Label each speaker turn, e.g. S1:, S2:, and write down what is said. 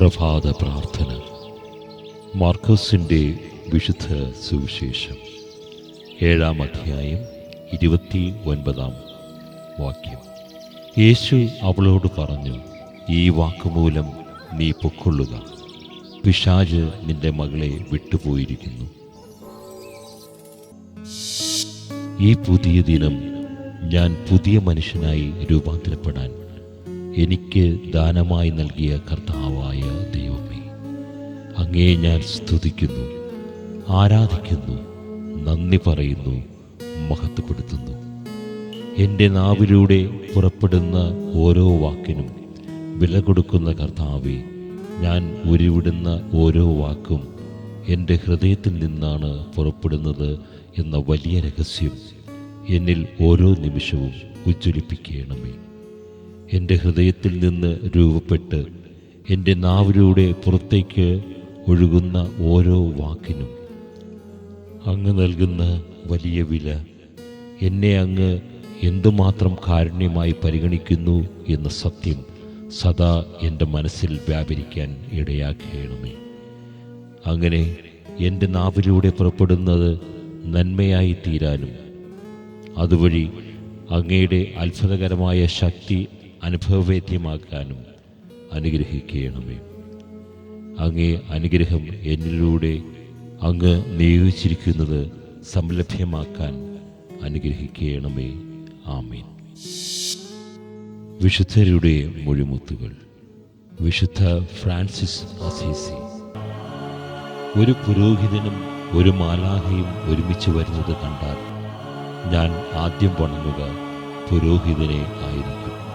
S1: പ്രഭാത പ്രാർത്ഥന. മാർക്കോസിന്റെ വിശുദ്ധ സുവിശേഷം. ഏഴാം അധ്യായം ഇരുപത്തി ഒൻപതാം വാക്യം. യേശു അവളോട് പറഞ്ഞു ഈ വാക്കുമൂലം നീ പൊക്കൊള്ളുക. പിശാജ് നിന്റെ മകളെ വിട്ടുപോയിരിക്കുന്നു. ഈ പുതിയ ദിനം ഞാൻ പുതിയ മനുഷ്യനായി രൂപാന്തരപ്പെടാൻ എനിക്ക് ദാനമായി നൽകിയ കർത്താവായ അങ്ങേ ഞാൻ സ്തുതിക്കുന്നു ആരാധിക്കുന്നു നന്ദി പറയുന്നു മഹത്വപ്പെടുത്തുന്നു. എന്റെ നാവിലൂടെ പുറപ്പെടുന്ന ഓരോ വാക്കിനും വില കൊടുക്കുന്ന കർത്താവെ ഞാൻ ഉരുവിടുന്ന ഓരോ വാക്കും എന്റെ ഹൃദയത്തിൽ നിന്നാണ് പുറപ്പെടുന്നത് എന്ന വലിയ രഹസ്യം എന്നിൽ ഓരോ നിമിഷവും ഉജ്ജ്വലിപ്പിക്കണമേ. എന്റെ ഹൃദയത്തിൽ നിന്ന് രൂപപ്പെട്ട് എന്റെ നാവിലൂടെ പുറത്തേക്ക് ഒഴുകുന്ന ഓരോ വാക്കിനും. അങ്ങ് നൽകുന്ന വലിയ വില എന്നെ അങ്ങ് എന്തുമാത്രം കാരുണ്യമായി പരിഗണിക്കുന്നു എന്ന സത്യം സദാ എന്റെ മനസ്സിൽ വ്യാപരിക്കാൻ ഇടയാക്കണമേ അങ്ങനെ എന്റെ നാവിലൂടെ പുറപ്പെടുന്നത് നന്മയായി തീരാനും അതുവഴി അങ്ങയുടെ അത്ഭുതകരമായ ശക്തി അനുഭവവേദ്യമാക്കാനും അനുഗ്രഹിക്കണമേ അങ്ങേ അനുഗ്രഹം എന്നിലൂടെ അങ്ങ് നിയോഗിച്ചിരിക്കുന്നത് സംലഭ്യമാക്കാൻ അനുഗ്രഹിക്കണമേ. ആമീൻ. വിശുദ്ധരുടെ മൊഴിമുത്തുകൾ. വിശുദ്ധ ഫ്രാൻസിസ് അസീസി. ഒരു പുരോഹിതനും ഒരു മാലാഹയും ഒരുമിച്ച് വരുന്നത് കണ്ടാൽ ഞാൻ ആദ്യം വണങ്ങുക പുരോഹിതനെ ആയിരിക്കും.